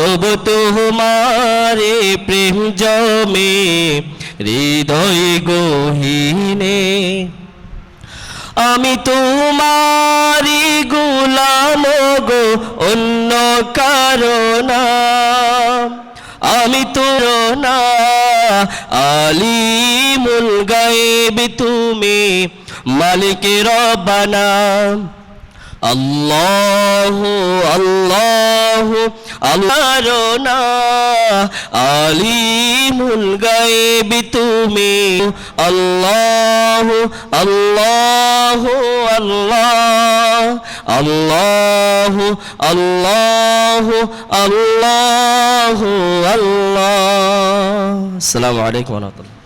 তবু তোমারে প্রেম জমে হৃদয় গহীনে। আমি তোমারি গুলাম গো, অন্য কারণা আমি তোর না, আলিমুল গায়েব তুমি মালিকের রব্বানা আল্লাহ আল্লাহ। আল্লাহ না, আলিমুল গায়েব তুমি। আল্লাহ আল্লাহ আল্লাহ আল্লাহ আল্লাহ আল্লাহ আল্লাহ। আসসালামু আলাইকুম ওয়া রাহমাতুল্লাহ।